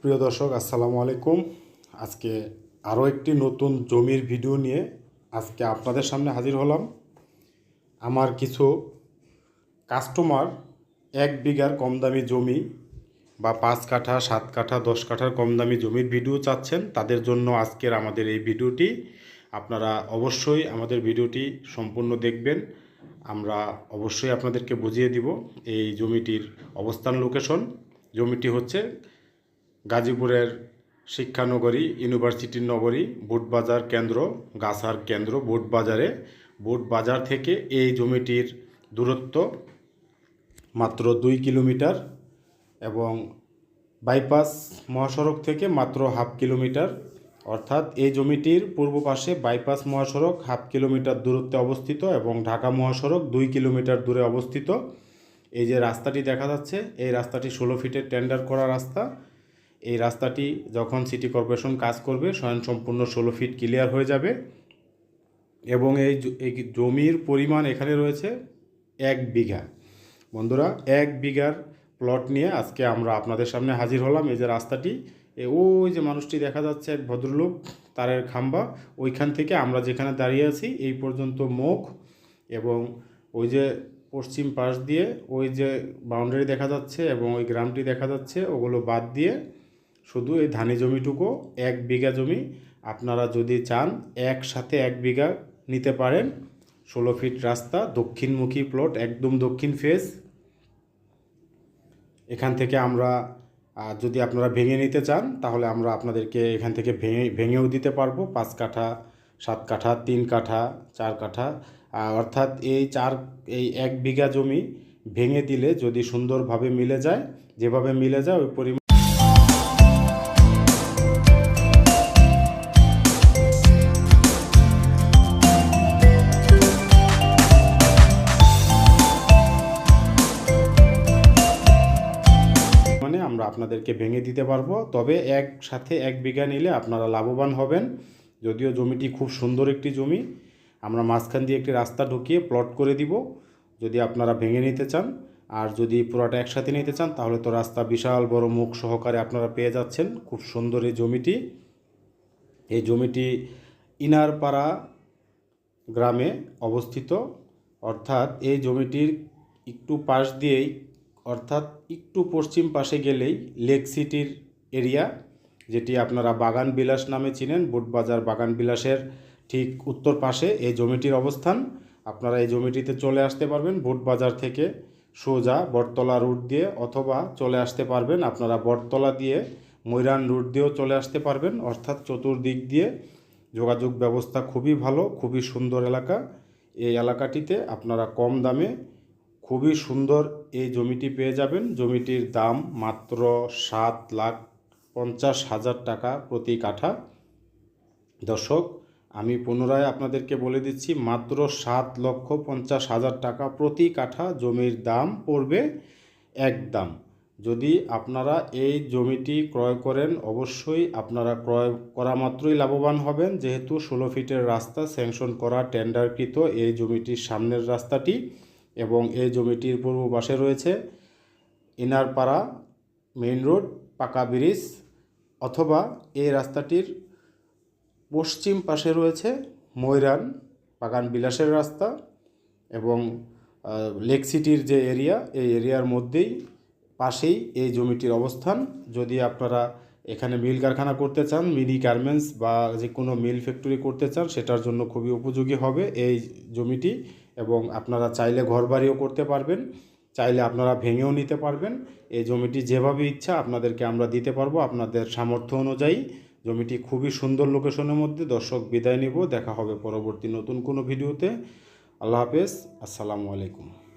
প্রিয় দর্শক, আসসালামু আলাইকুম। আজকে আরও একটি নতুন জমির ভিডিও নিয়ে আজকে আপনাদের সামনে হাজির হলাম। আমার কিছু কাস্টমার এক বিঘার কম দামি জমি বা পাঁচ কাঠা, সাত কাঠা, দশ কাঠার কম দামি জমির ভিডিও চাচ্ছেন, তাদের জন্য আজকের আমাদের এই ভিডিওটি। আপনারা অবশ্যই আমাদের ভিডিওটি সম্পূর্ণ দেখবেন। আমরা অবশ্যই আপনাদেরকে বুঝিয়ে দিব এই জমিটির অবস্থান, লোকেশন। জমিটি হচ্ছে গাজীপুরের শিক্ষানগরী, ইউনিভার্সিটির নগরী, বুটবাজার কেন্দ্র, গাছার কেন্দ্র, বুটবাজারে। বুটবাজার থেকে এই জমিটির দূরত্ব মাত্র দুই কিলোমিটার এবং বাইপাস মহাসড়ক থেকে মাত্র হাফ কিলোমিটার। অর্থাৎ এই জমিটির পূর্ব পাশে বাইপাস মহাসড়ক, হাফ কিলোমিটার দূরত্বে অবস্থিত এবং ঢাকা মহাসড়ক, দুই কিলোমিটার দূরে অবস্থিত। এই যে রাস্তাটি দেখা যাচ্ছে, এই রাস্তাটি ষোলো ফিটের টেন্ডার করা রাস্তা। এই রাস্তাটি যখন সিটি কর্পোরেশন কাজ করবে, স্বয়ংসম্পূর্ণ ষোলো ফিট ক্লিয়ার হয়ে যাবে এবং এই জমির পরিমাণ এখানে রয়েছে এক বিঘা। বন্ধুরা, এক বিঘার প্লট নিয়ে আজকে আমরা আপনাদের সামনে হাজির হলাম। এই যে রাস্তাটি ওই যে মানুষটি দেখা যাচ্ছে, এক ভদ্রলোক, তারের খাম্বা, ওইখান থেকে আমরা যেখানে দাঁড়িয়ে আছি, এই পর্যন্ত মুখ এবং ওই যে পশ্চিম পাশ দিয়ে ওই যে বাউন্ডারি দেখা যাচ্ছে এবং ওই গ্রামটি দেখা যাচ্ছে, ওগুলো বাদ দিয়ে শুধু এই ধানি জমিটুকু, এক বিঘা জমি আপনারা যদি চান, একসাথে এক বিঘা নিতে পারেন। ষোলো ফিট রাস্তা, দক্ষিণমুখী প্লট একদম দক্ষিণ ফেস এখান থেকে আমরা যদি আপনারা ভেঙে নিতে চান, তাহলে আমরা আপনাদেরকে এখান থেকে ভেঙে, ভেঙেও দিতে পারব। পাঁচ কাঠা, সাত কাঠা, তিন কাঠা, চার কাঠা। অর্থাৎ এই চার, এই এক বিঘা জমি ভেঙে দিলে যদি সুন্দরভাবে মিলে যায়, যেভাবে মিলে যায়, ওই পরিমাণ আমরা আপনাদেরকে ভেঙে দিতে পারব। তবে একসাথে এক বিঘা নিলে আপনারা লাভবান হবেন। যদিও জমিটি খুব সুন্দর একটি জমি, আমরা মাঝখান দিয়ে একটি রাস্তা ঢুকিয়ে প্লট করে দিব, যদি আপনারা ভেঙে নিতে চান। আর যদি পুরোটা একসাথে নিতে চান, তাহলে তো রাস্তা বিশাল বড় মুখ সহকারে আপনারা পেয়ে যাচ্ছেন। খুব সুন্দর এই জমিটি। এই জমিটি ইনারপাড়া গ্রামে অবস্থিত। অর্থাৎ এই জমিটির একটু পাশ দিয়েই অর্থাৎ একটু পশ্চিম পাশে গেলেই লেক সিটির এরিয়া, যেটি আপনারা বাগান বিলাস নামে চিনেন বুটবাজার বাগান বিলাসের ঠিক উত্তর পাশে এই জমিটির অবস্থান। আপনারা এই জমিটিতে চলে আসতে পারবেন বুটবাজার থেকে সোজা বটতলা রুট দিয়ে, অথবা চলে আসতে পারবেন, আপনারা বটতলা দিয়ে ময়রান রুট দিয়েও চলে আসতে পারবেন। অর্থাৎ চতুর্দিক দিয়ে যোগাযোগ ব্যবস্থা খুবই ভালো, খুবই সুন্দর এলাকা। এই এলাকাটিতে আপনারা কম দামে খুবই সুন্দর এই জমিটি পেয়ে যাবেন। জমিটির দাম মাত্র সাত লাখ পঞ্চাশ হাজার টাকা প্রতি কাঠা। দর্শক, আমি পুনরায় আপনাদেরকে বলে দিচ্ছি, মাত্র সাত লক্ষ পঞ্চাশ হাজার টাকা প্রতি কাঠা জমির দাম পড়বে এক দাম যদি আপনারা এই জমিটি ক্রয় করেন, অবশ্যই আপনারা ক্রয় করা মাত্রই লাভবান হবেন। যেহেতু ষোলো ফিটের রাস্তা স্যাংশন করা টেন্ডারকৃত এই জমিটির সামনের রাস্তাটি। এবং এই জমিটির পূর্ব পাশে রয়েছে ইনারপাড়া মেইন রোড, পাকা ব্রিজ অথবা এই রাস্তাটির পশ্চিম পাশে রয়েছে ময়রান, বাগান বিলাসের রাস্তা এবং লেক সিটির যে এরিয়া, এই এরিয়ার মধ্যেই পাশেই এই জমিটির অবস্থান। যদি আপনারা এখানে মিল কারখানা করতে চান, মিনি গার্মেন্টস বা যে কোনো মিল ফ্যাক্টরি করতে চান, সেটার জন্য খুবই উপযোগী হবে এই জমিটি। এবং আপনারা চাইলে ঘরবাড়িও করতে পারবেন, চাইলে আপনারা ভেঙেও নিতে পারবেন। এই জমিটি যেভাবে ইচ্ছা আপনাদেরকে আমরা দিতে পারব আপনাদের সামর্থ্য অনুযায়ী। জমিটি খুবই সুন্দর লোকেশনের মধ্যে। দর্শক, বিদায় নিব। দেখা হবে পরবর্তী নতুন কোনো ভিডিওতে। আল্লাহ হাফেজ। আসসালামু আলাইকুম।